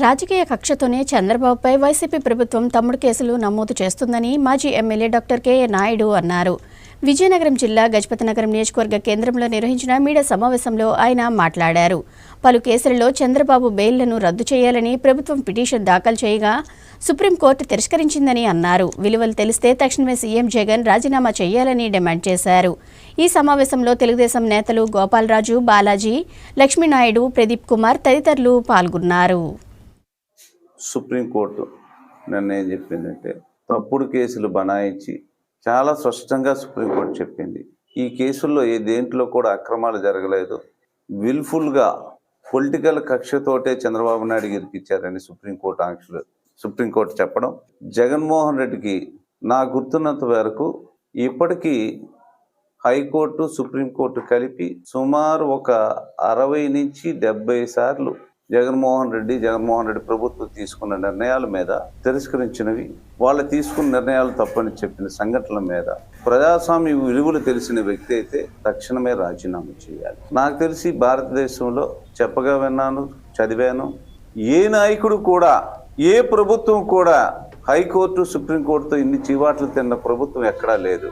రాజకీయ కక్షతోనే చంద్రబాబుపై వైసీపీ ప్రభుత్వం తమ్ముడు కేసులు నమోదు చేస్తుందని మాజీ ఎమ్మెల్యే డాక్టర్ కెఏ నాయుడు అన్నారు. విజయనగరం జిల్లా గజపతినగరం నియోజకవర్గ కేంద్రంలో నిర్వహించిన మీడియా సమావేశంలో ఆయన మాట్లాడారు. పలు కేసులలో చంద్రబాబు బెయిల్లను రద్దు చేయాలని ప్రభుత్వం పిటిషన్ దాఖలు చేయగా సుప్రీంకోర్టు తిరస్కరించిందని అన్నారు. విలువలు తెలిస్తే తక్షణమే సీఎం జగన్ రాజీనామా చేయాలని డిమాండ్ చేశారు. ఈ సమావేశంలో తెలుగుదేశం నేతలు గోపాలరాజు బాలాజీ లక్ష్మీనాయుడు ప్రదీప్ కుమార్ తదితరులు పాల్గొన్నారు. సుప్రీంకోర్టు నిర్ణయం చెప్పిందంటే తప్పుడు కేసులు బనాయించి చాలా స్పష్టంగా సుప్రీంకోర్టు చెప్పింది. ఈ కేసుల్లో ఏ దేంట్లో కూడా అక్రమాలు జరగలేదు. విల్ఫుల్గా పొలిటికల్ కక్షతోటే చంద్రబాబు నాయుడు ఇరికిచ్చారని సుప్రీంకోర్టు ఆంక్షలు సుప్రీంకోర్టు చెప్పడం. జగన్మోహన్ రెడ్డికి నా గుర్తున్నంత వరకు ఇప్పటికీ హైకోర్టు సుప్రీంకోర్టు కలిపి సుమారు ఒక అరవై నుంచి డెబ్బై సార్లు జగన్మోహన్ రెడ్డి జగన్మోహన్ రెడ్డి ప్రభుత్వం తీసుకున్న నిర్ణయాల మీద తిరస్కరించినవి వాళ్ళు తీసుకున్న నిర్ణయాలు తప్పని చెప్పిన సంఘటనల మీద ప్రజాస్వామ్య విలువలు తెలిసిన వ్యక్తి అయితే తక్షణమే రాజీనామా చేయాలి. నాకు తెలిసి భారతదేశంలో చెప్పగా విన్నాను చదివాను. ఏ నాయకుడు కూడా ఏ ప్రభుత్వం కూడా హైకోర్టు సుప్రీంకోర్టుతో ఇన్ని చీవాట్లు తిన్న ప్రభుత్వం ఎక్కడా లేదు.